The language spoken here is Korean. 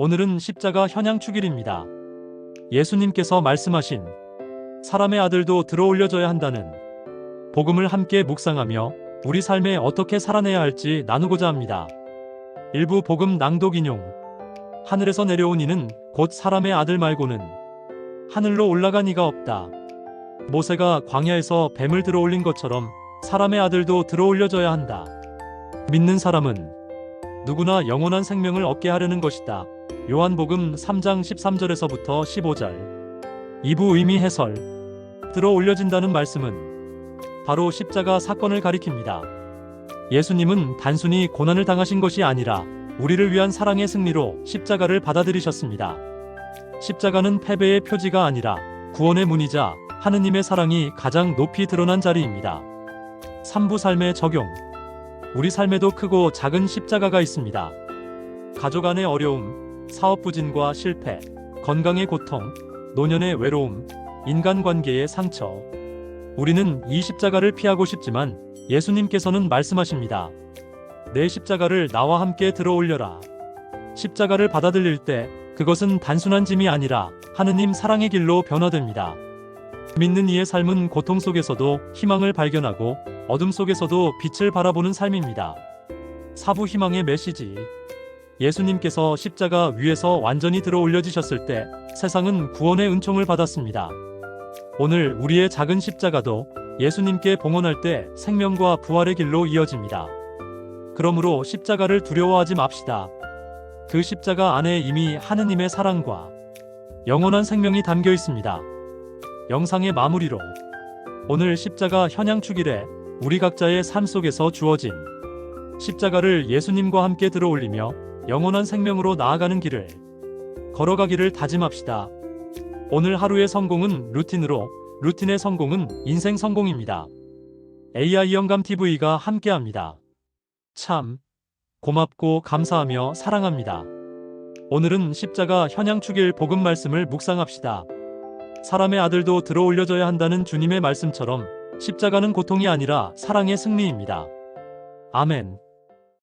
오늘은 십자가 현양 축일입니다. 예수님께서 말씀하신 사람의 아들도 들어올려져야 한다는 복음을 함께 묵상하며 우리 삶에 어떻게 살아내야 할지 나누고자 합니다. 일부 복음 낭독 인용 하늘에서 내려온 이는 곧 사람의 아들 말고는 하늘로 올라간 이가 없다. 모세가 광야에서 뱀을 들어올린 것처럼 사람의 아들도 들어올려져야 한다. 믿는 사람은 누구나 영원한 생명을 얻게 하려는 것이다. 요한복음 3장 13절에서부터 15절. 2부 의미 해설. 들어 올려진다는 말씀은 바로 십자가 사건을 가리킵니다. 예수님은 단순히 고난을 당하신 것이 아니라 우리를 위한 사랑의 승리로 십자가를 받아들이셨습니다. 십자가는 패배의 표지가 아니라 구원의 문이자 하느님의 사랑이 가장 높이 드러난 자리입니다. 3부 삶의 적용. 우리 삶에도 크고 작은 십자가가 있습니다. 가족 안의 어려움, 사업 부진과 실패, 건강의 고통, 노년의 외로움, 인간관계의 상처. 우리는 이 십자가를 피하고 싶지만 예수님께서는 말씀하십니다. 내 십자가를 나와 함께 들어 올려라. 십자가를 받아들일 때 그것은 단순한 짐이 아니라 하느님 사랑의 길로 변화됩니다. 믿는 이의 삶은 고통 속에서도 희망을 발견하고 어둠 속에서도 빛을 바라보는 삶입니다. 사부 희망의 메시지. 예수님께서 십자가 위에서 완전히 들어 올려지셨을 때 세상은 구원의 은총을 받았습니다. 오늘 우리의 작은 십자가도 예수님께 봉헌할 때 생명과 부활의 길로 이어집니다. 그러므로 십자가를 두려워하지 맙시다. 그 십자가 안에 이미 하느님의 사랑과 영원한 생명이 담겨 있습니다. 영상의 마무리로 오늘 십자가 현양축일에 우리 각자의 삶 속에서 주어진 십자가를 예수님과 함께 들어 올리며 영원한 생명으로 나아가는 길을 걸어가기를 다짐합시다. 오늘 하루의 성공은 루틴으로, 루틴의 성공은 인생 성공입니다. AI 영감 TV가 함께합니다. 참 고맙고 감사하며 사랑합니다. 오늘은 십자가 현양축일 복음 말씀을 묵상합시다. 사람의 아들도 들어 올려져야 한다는 주님의 말씀처럼 십자가는 고통이 아니라 사랑의 승리입니다. 아멘.